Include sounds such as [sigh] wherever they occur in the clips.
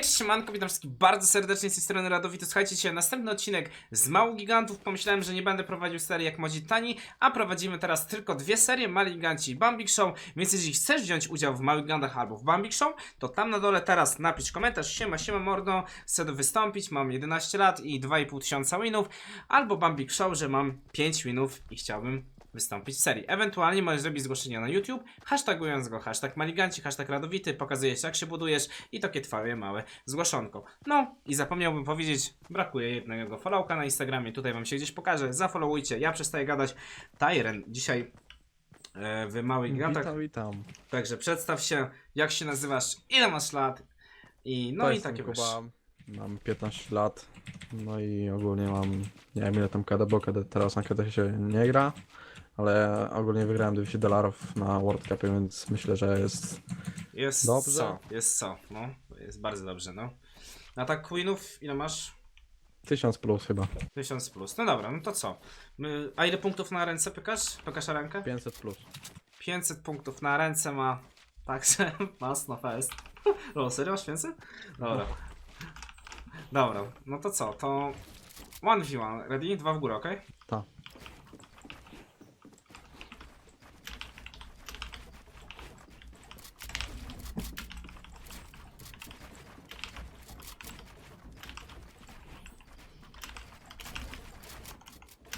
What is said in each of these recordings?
Cześć, siemanko, witam wszystkich bardzo serdecznie z tej strony Radowity. Słuchajcie, dzisiaj następny odcinek z Małych Gigantów. Pomyślałem, że nie będę prowadził serii jak Modzi Tani, a prowadzimy teraz tylko dwie serie, Mali Giganci i Bambik Show. Więc jeżeli chcesz wziąć udział w Małych Gigantach albo w Bambik Show, to tam na dole teraz napisz komentarz, siema, siema mordo, chcę wystąpić, mam 11 lat i 2,5 tysiąca winów, albo Bambik Show, że mam 5 winów i chciałbym wystąpić w serii. Ewentualnie możesz zrobić zgłoszenie na YouTube, hashtagując go hashtag maliganci, hashtag radowity, pokazujesz jak się budujesz i takie twoje małe zgłoszonko. No i zapomniałbym powiedzieć, brakuje jednego followka na Instagramie, tutaj wam się gdzieś pokażę, zafollowujcie, ja przestaję gadać. Tyren dzisiaj e, w Małych Gigantach, Witam, witam. także przedstaw się, jak się nazywasz, ile masz lat i no i jestem takie wiesz. Kuba, Mam 15 lat. No i ogólnie mam. Nie wiem ile tam KD, bo KD teraz na KD się nie gra. Ale ogólnie wygrałem 200 dolarów na World Cupie, więc myślę, że jest. Jest Dobrze. co, jest co, no, jest bardzo dobrze, no. A tak Queenów ile masz? 1000 plus chyba. 1000 plus. No dobra, no to co? My, a ile punktów na ręce pykasz? Pykasz rękę? 500 plus. 500 punktów na ręce ma. Także [laughs] masno fest. [laughs] O, serio masz 500? Dobra. Dobra, no to co? To 1v1, ready? Dwa w górę, okej? Ta.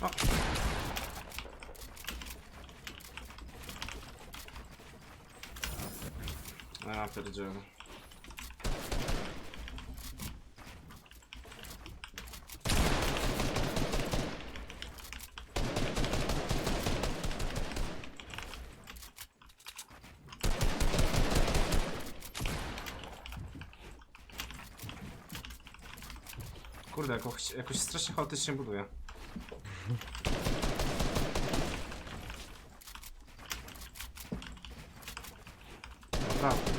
O. A, pierdzielę. Kurde, jakoś, jakoś strasznie chaotycznie buduje. Naprawdę.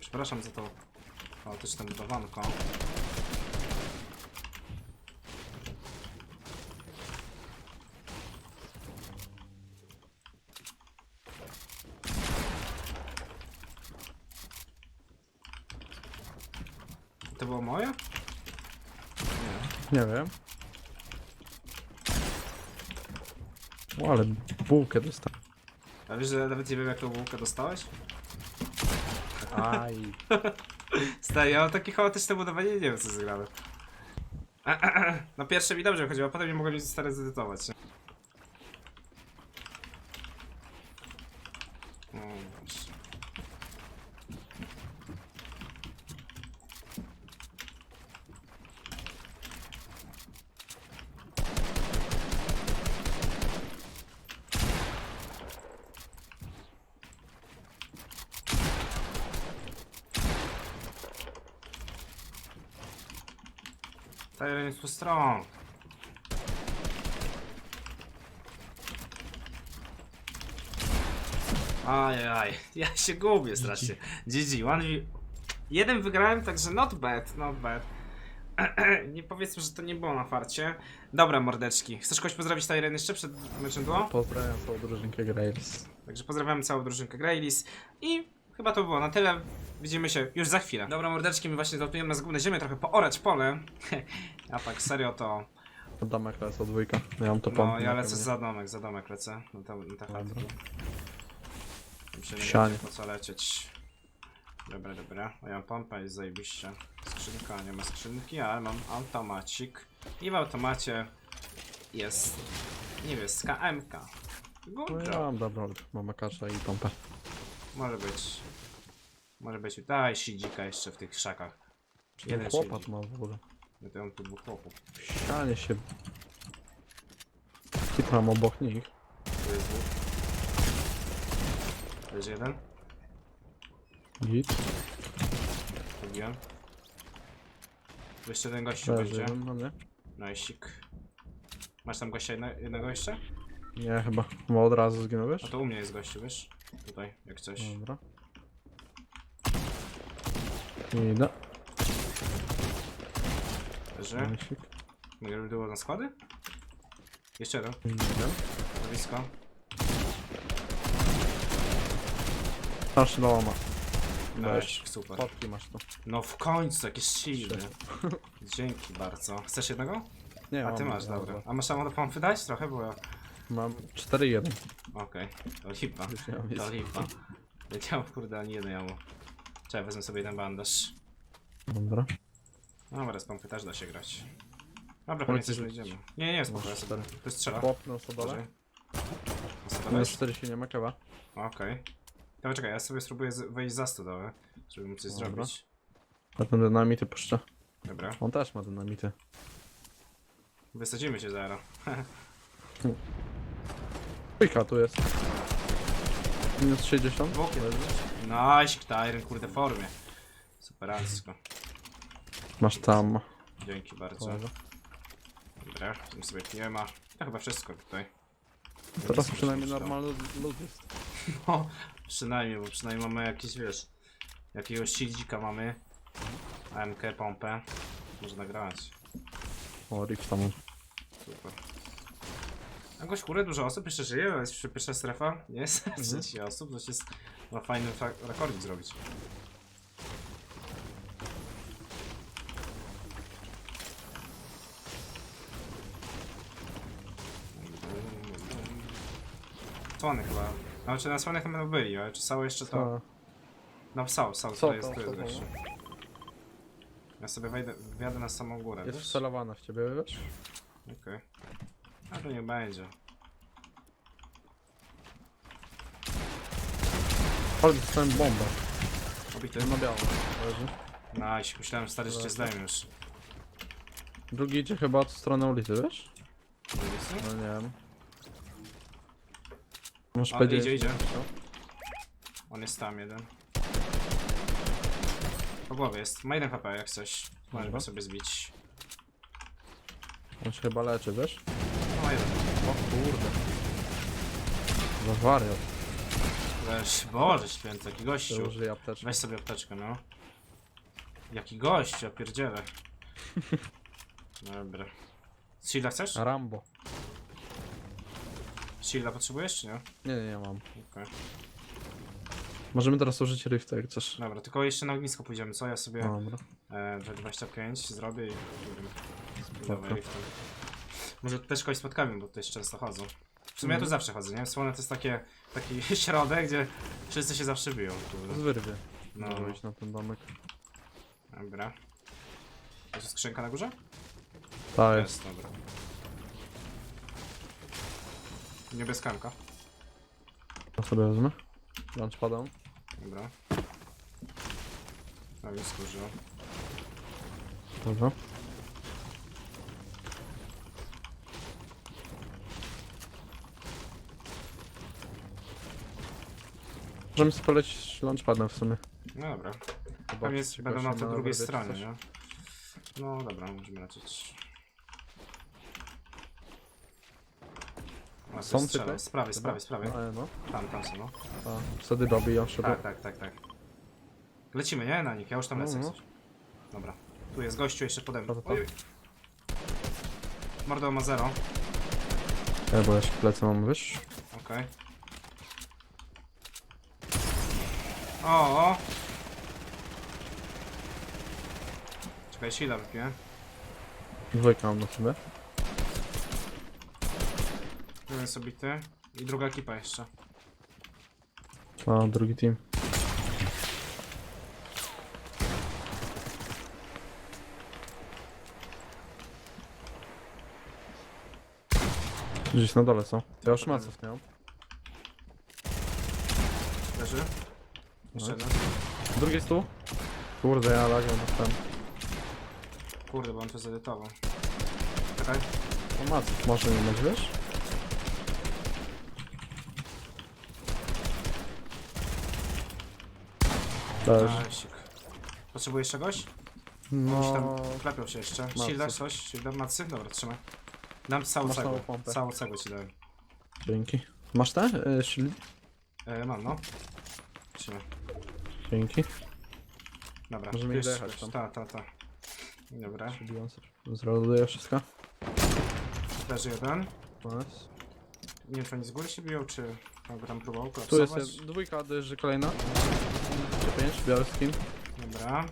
Przepraszam za to chaotyczne budowanko. To było moje? Nie. Wiem. O, ale bułkę dostałem. A wiesz, że nawet nie wiem jaką bułkę dostałeś? Aj. [laughs] Stary, ja mam takie chaotyczne budowanie, nie wiem co zagrałem. [clears throat] No pierwsze mi dobrze chodziło, a potem nie mogłem nic stary zedytować. nie? O, Boże. Tyron jest too strong. Ajaj, [laughs] ja się gubię strasznie. GG, one. Jeden wygrałem, także not bad, not bad. [clears throat] nie powiedzmy, że to nie było na farcie. Dobra, mordeczki. Chcesz kogoś pozdrowić Tyron jeszcze przed meczem duo? Pozdrawiam całą drużynkę Grails. Także pozdrawiamy całą drużynkę Graylis i chyba to było na tyle. Widzimy się już za chwilę. Dobra, mordeczki, my właśnie dolatujemy na zgubne ziemię, trochę poorać pole. [laughs] A tak serio to... Domek lecę dwójka. Ja mam to No, pompę ja na lecę za domek, za domek lecę. No to, na te chatki. Dobra. Tam się nie Sianie. będzie po co lecieć. Dobra, dobra. Ja mam pompę, jest zajebiście. Skrzynka, nie ma skrzynki, ale mam automacik. I w automacie jest niebieska MK. No ja mam dobrą, mam akacza i pompę. Może być. Może być. Daj sidzika jeszcze w tych krzakach. Czy Jeden chłopak siedzi. ma w ogóle? Ja to mam tu dwóch chłopów. W ścianie się... Kitram obok nich. Tu jest dwóch. To jest jeden. Git. Zrobiłem. Tu jeszcze jeden gościu Leży będzie. jeden na mnie. Najsik. Masz tam gościa jedne, jednego jeszcze? Nie, chyba. Bo od razu zginął, wiesz? A to u mnie jest gościu, wiesz? Tutaj, jak coś. Dobra. Idę. Leży. Myślik. Mogę było na składy? Jeszcze jeden. Wiem. Blisko. Masz dołama. Nice, Weź. super. Fotki masz tu. No w końcu, jakieś silny. [laughs] Dzięki bardzo. Chcesz jednego? Nie A mam, ty masz, nie, dobra. A masz samo do pompy dać trochę, bo ja... Mam 4-1. Okej, to lipa. Już nie mam nic. To lipa. Ja nie mam kurde ani jednej jamu. Czekaj, wezmę sobie jeden bandaż. Dobra. Dobra, z pompy też da się grać. Dobra, pewnie coś znajdziemy. Nie, nie, spoko, ja Masz sobie... cztery. To strzela. Chłop na sobole. Uważaj. Na stole Minus jest? 40 nie ma kawa. Okej. Dobra, czekaj, ja sobie spróbuję z- wejść za stodołę, żeby mu coś Dobra. zrobić. A ten dynamity puszcza. Dobra. On też ma dynamity. Wysadzimy się zaraz. [laughs] Trójka tu jest. Minus 60. Dwóch jest. Nice, Tyron, kurde, w formie. Superancko. Masz tam. Dzięki bardzo. Dobra. Dobra, tym sobie nie ma. To chyba wszystko tutaj. Teraz przynajmniej nie normalny lud jest. [laughs] No, przynajmniej, bo przynajmniej mamy jakieś, wiesz, jakiegoś sildzika mamy. AMK, pompę. Można nagrać. O, Rift tam. Super. Jakoś kurde, dużo osób jeszcze żyje, ale jest pierwsza strefa. Nie jest Mhm. 30 osób, to jest ma fajny fa- rekordzik zrobić. Słony chyba. Znaczy na słonych chyba byli, ale czy Sał jeszcze to... No Sał, Co to jest, jest co to? gościu. Ja sobie wejdę, wjadę na samą górę, Jest wiesz? wcelowana w ciebie, wiesz? Okej. A to nie będzie. Ale dostałem bombę. Obity. Na biało. Leży. Nice, myślałem, stary, że cię już. Drugi idzie chyba od strony ulicy, wiesz? No nie wiem. Masz powiedzieć. idzie, idzie. On jest tam jeden. Po głowie jest. Ma jeden HP jak coś. Możesz Dobra. go sobie zbić. On się chyba leczy, wiesz? Kurde. Za wariat. Weź, Boże święty, jaki gościu. użyj. Weź sobie apteczkę, no. Jaki gość, ja pierdzielę. [laughs] Dobra. Shielda chcesz? Rambo. Shielda potrzebujesz, czy nie? Nie, nie, nie mam. Okej. Możemy teraz użyć Rifta, jak chcesz. Dobra, tylko jeszcze na ognisko pójdziemy, co? Ja sobie Dobra. e, 25 zrobię i. Spoko. Dawaj, riftem. Może też kogoś spotkamy, bo się często chodzą. W sumie ja tu Mhm. zawsze chodzę, nie? Słone to jest takie, taki [laughs] środek, gdzie wszyscy się zawsze biją. kurde. Zwyrwie. No, No. iść na ten domek. dobra. To jest skrzynka na górze? Tak jest. Jest, dobra. Niebieskanka. To sobie wezmę. Launchpadem. Dobra. Więc użył. Dobra. Możemy sobie polecić launchpadem w sumie. No dobra. Pewnie czy będą na tej drugiej stronie, nie? No dobra, możemy lecieć. O, Są typy? Z prawej, z prawej, z prawej. No, no. Tam, tam są, no. A, wtedy dobiją szybko. Tak, tak, tak, tak. Lecimy, nie? Na nich, ja już tam No, lecę. no. jak coś. Dobra. Tu jest gościu jeszcze pode mną. Oj. Mordo ma zero. Ja bo jeszcze plecy mam, wiesz? Okej. O, o! Czekaj, sila wypiję. Dwójka mam na sobie. Jeden jest obity. I druga ekipa jeszcze. A, drugi team. Gdzieś na dole są. Ja już maców nie mam. Leży. Jeszcze jeden. Drugi jest tu. Kurde, ja lagę dostałem. Kurde, bo on to zedytował. Czekaj. O maców może nie mieć, wiesz? Też. Potrzebujesz czegoś? No, tam klepią się jeszcze. Macy. Shield dasz coś? Shield dam macy? Dobra, trzymaj. Dam całą Masz cegłę. całą pompę. Całą cegłę ci dałem. dzięki. Masz te? E, shield? E, mam, no. Trzymaj. Dzięki. Dobra. Możemy dojechać coś. tam. Ta, ta, ta. Dobra. Sobie Zroluję wszystko. Leży jeden. Nice. Nie wiem, czy oni z góry się biją, czy no, tam próbował Tu jest kolapsować. jed- dwójka, dojeżdża kolejna. 5, biały skin. Dobra.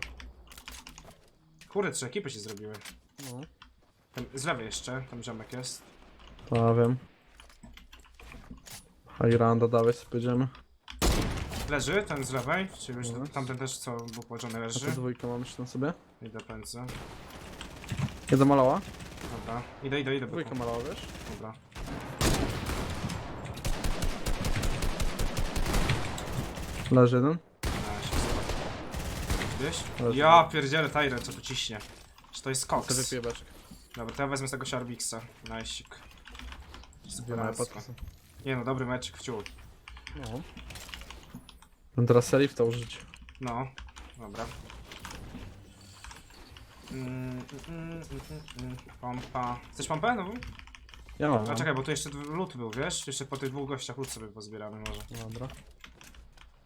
Kurde, trzy ekipy się zrobiły. No. Tam, z lewej jeszcze, tam ziomek jest. To wiem. Highranda, dawaj sobie pójdziemy. Leży, ten z lewej, czyli już Mhm. tamten też, co był położony, A leży. tu dwójkę mamy jeszcze na sobie. Idę pędzę. Jeden malała. Dobra, idę, idę, idę. Dwójka byku. malała, wiesz? Dobra. Leży jeden. Na zobacz. Gdzieś? Leży. Ja pierdzielę Tyre, co tu ciśnie. Czy to jest koks? wypiję beczek. Dobra, to ja wezmę z tego Sharviksa. Najsik. Dwie małe Superancko. Nie no, dobry meczek w ciul. No. Będę teraz serif to użyć. No, dobra. Mm, mm, mm, mm, mm. Pompa. Chcesz pompę nową? Ja mam. A czekaj, bo tu jeszcze lód był, wiesz? Jeszcze po tych dwóch gościach lód sobie pozbieramy może. Dobra.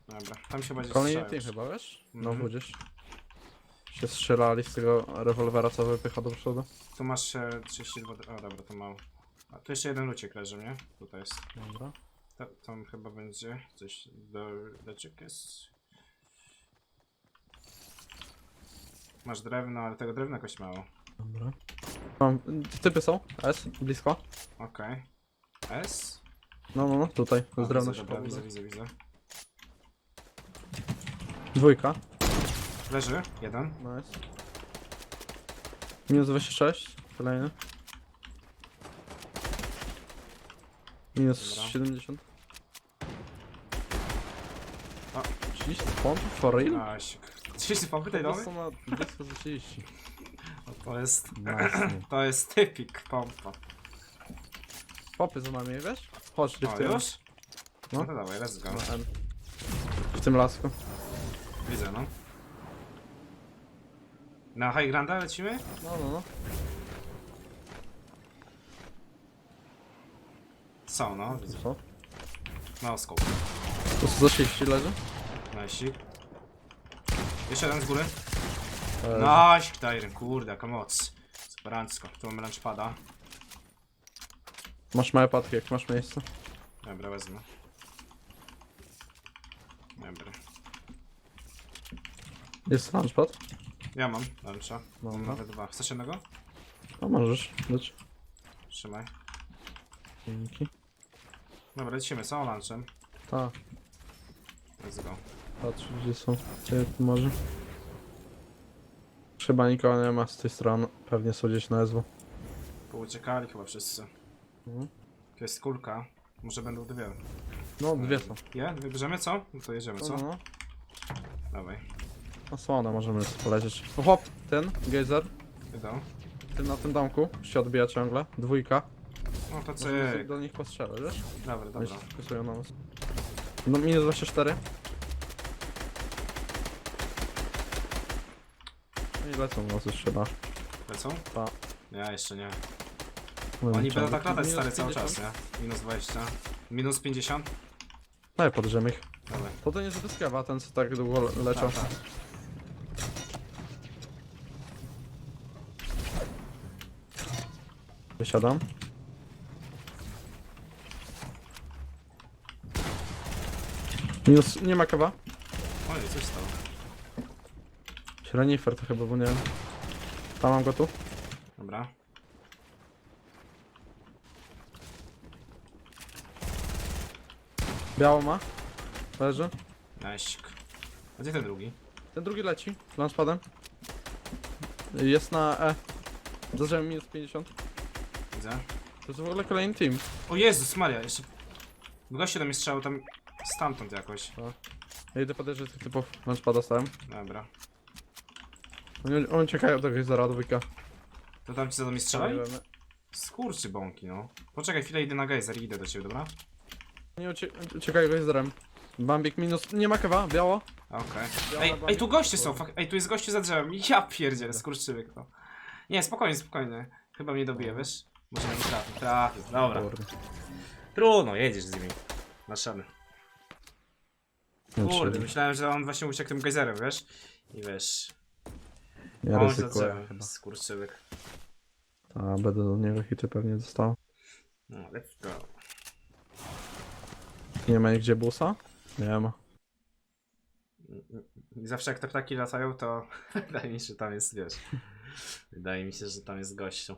Dobra, tam się będzie Kolejny strzelają już. chyba, wiesz? No Mhm. budzisz. Się strzelali z tego rewolwera, co wypycha do przodu. Tu masz e, 32... O dobra, to mało. A tu jeszcze jeden luciek leży, nie? Tutaj jest. Dobra. Ta, tam chyba będzie coś do leczek jest. Masz drewno, ale tego drewna jakoś mało. Dobra. Mam, typy są, S, blisko. Okej. S? No, no, no, tutaj, O, z drewna widzę, się dobra, widzę, widzę, widzę. Dwójka, Leży, jeden. nice. Minus 26, kolejny. Minus Dobra. 70. A. 30 pomp, for real? Asik. 30 pompy tej To domy? są na blisko za 30. No to jest... [clears throat] Nice. To jest typik pompa. Popy za nami, wiesz? Chodź, O, driftujemy. już? No. No to dawaj, let's go. Na M. W tym lasku. Widzę, no. Na High Granda lecimy? No, no, no. Są, no. Widzę. Co? No, scope. To co za 30 leży? Najsik. Jeszcze jeden z góry. Naś, Tyren, kurde, jaka moc. Superancko. Tu mamy lunchpada. Masz małe patki, jak masz miejsce. Dobra, wezmę. Dobra. Jest launchpad? Ja mam luncha. Mam Dobra. nawet dwa. Chcesz jednego? No możesz, dać. Trzymaj. Dzięki. Dobra, lecimy, całą lunchem. Tak, Let's go. Patrz gdzie są. Gdzie tu może? Chyba nikogo nie ma z tej strony. Pewnie są gdzieś na SW. Pouciekali chyba wszyscy. Mhm. Tu jest kulka. Może będą dwie. No, dwie są. Je? Wybierzemy co? No to jedziemy, No, co? no, no. Dawaj. Na słonę możemy polecieć. O, chłop, ten, gejzer. Idą. Ten na tym domku się odbija ciągle. Dwójka. No to Możemy sobie do nich postrzelać, wiesz? Dobra, dobra. fokusują na nas. No, minus 24. No i lecą nas już chyba. Lecą? Pa. Ja jeszcze nie. Mówię, Oni będą tak latać stary cały 50. czas, nie? Minus 20. Minus 50. Daj, podejrzymy ich. Dawaj. To to nie jest wyskawa, ten co tak długo le- leciał. Tak, tak. Wysiadam. Minus, nie ma kawa. Oj, coś stało. Renifer to chyba, bo nie wiem. Tam mam go tu. Dobra. Biało ma. Leży. Najsik. A gdzie ten drugi? Ten drugi leci. Launchpadem. Jest na E. Zacząłem minus 50. Widzę. To jest w ogóle kolejny team. O Jezus Maria, jeszcze... Gościu do mnie strzał tam stamtąd jakoś. Ja idę podejrzeć tych typów. Launchpada stałem. Dobra. Oni, oni uciekają do gejzera, do wujka. To tam ci do mnie strzelali? Skurczy bąki, no. Poczekaj chwilę, idę na gejzer i idę do ciebie, dobra? Oni ucie uciekają gejzerem. Bambik minus. Nie ma kawa, biało. Okej. Ej, ej, tu goście są, fak- ej, tu jest gościu za drzewem. Ja pierdzielę, skurczywyk, no. Nie, spokojnie, spokojnie. Chyba mnie dobije, wiesz? Może nie trafi, trafi, dobra. Kurde. Trudno, jedziesz z nimi. Naszemy. Nie Kurde, myślałem, że on właśnie uciekł tym gejzerem, wiesz? I wiesz, Ja on ryzykuję chyba. skurczywyk. A będę do niego hity pewnie dostał. No, let's go. Nie ma nigdzie busa? Nie ma. I zawsze jak te ptaki latają, to [laughs] wydaje mi się, że tam jest, wiesz. Wydaje mi się, że tam jest gościu.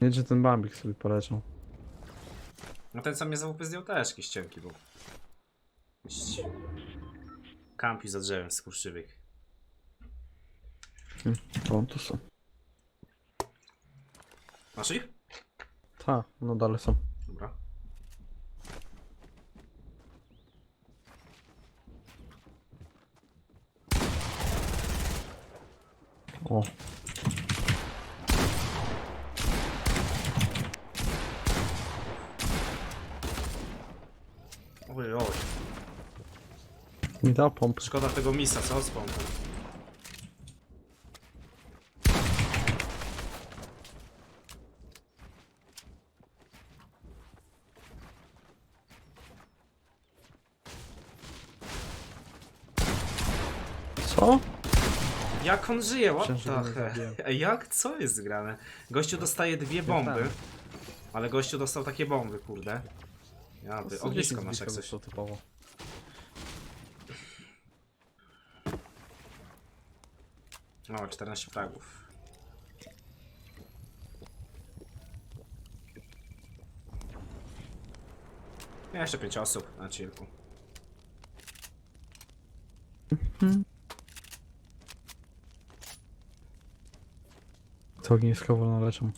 Nie, że ten Bambik sobie poleciał. No ten co mnie łupy zdjął też jakiś cienki był. Kampi za drzewem skurczywych. Tu są. Masz ich? Ta, no dalej są. Dobra. O, Oj, oj. mi dał pompy. Szkoda tego misa, co? Z pompą. Co? Jak on żyje? What Myślałem, że the go nie hell? zabiłem. [laughs] Ej, Jak? Co jest grane? Gościu dostaje dwie bomby. wiem. Ale gościu dostał takie bomby, kurde. Ja, ty, ognisko masz jak coś. To typowo. O, 14 fragów. Jeszcze 5 osób na chillku. To ognisko wolno leczą.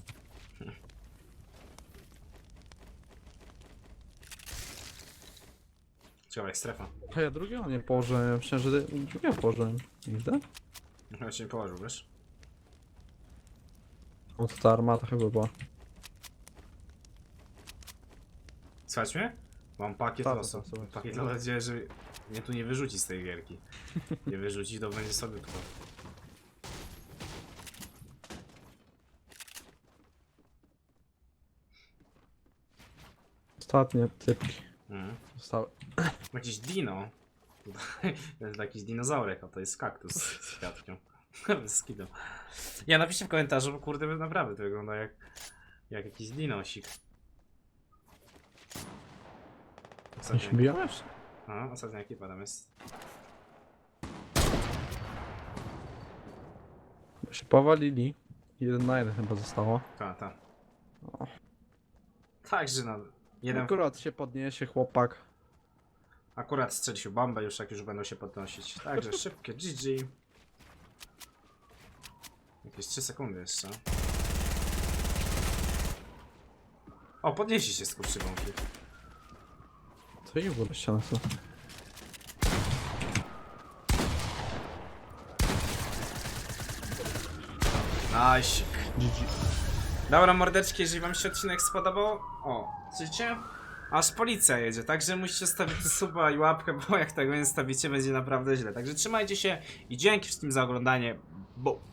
Ciekawe jak strefa. A ja drugiego nie położyłem. Myślałem, że drugiego położyłem. Nigdy? Chyba się nie położył, wiesz? O, to ta armata chyba była. Słuchaj mnie? Mam pakiet Tak, losu. tak. Pakiet mam nadzieję, że mnie tu nie wyrzuci z tej gierki. [laughs] Nie wyrzuci, to będzie sobie tylko. Ostatnie typki Mhm. zostały. Jakiś dino. To jest jakiś dinozaurek, a to jest kaktus z kwiatkiem. [laughs] z kidą. Ja napiszcie w komentarzu, bo kurde naprawdę to wygląda jak, jak jakiś dinosik. Nie Ostatnia, jeszcze? a, ostatnia ekipa tam jest. Się powalili. Jeden na jeden chyba zostało. Ta, ta. Także no. Jeden Akurat się podniesie chłopak. akurat strzelił bombę już jak już będą się podnosić. Także [laughs] szybkie GG. Jakieś 3 sekundy jeszcze. O, podnieśli się skurczybąki. Co ich było co? Nice. GG. Dobra, mordeczki, jeżeli wam się odcinek spodobał, o, słyszycie? Aż policja jedzie, także musicie stawić suba i łapkę, bo jak tego nie stawicie, będzie naprawdę źle. Także trzymajcie się i dzięki wszystkim za oglądanie, bo...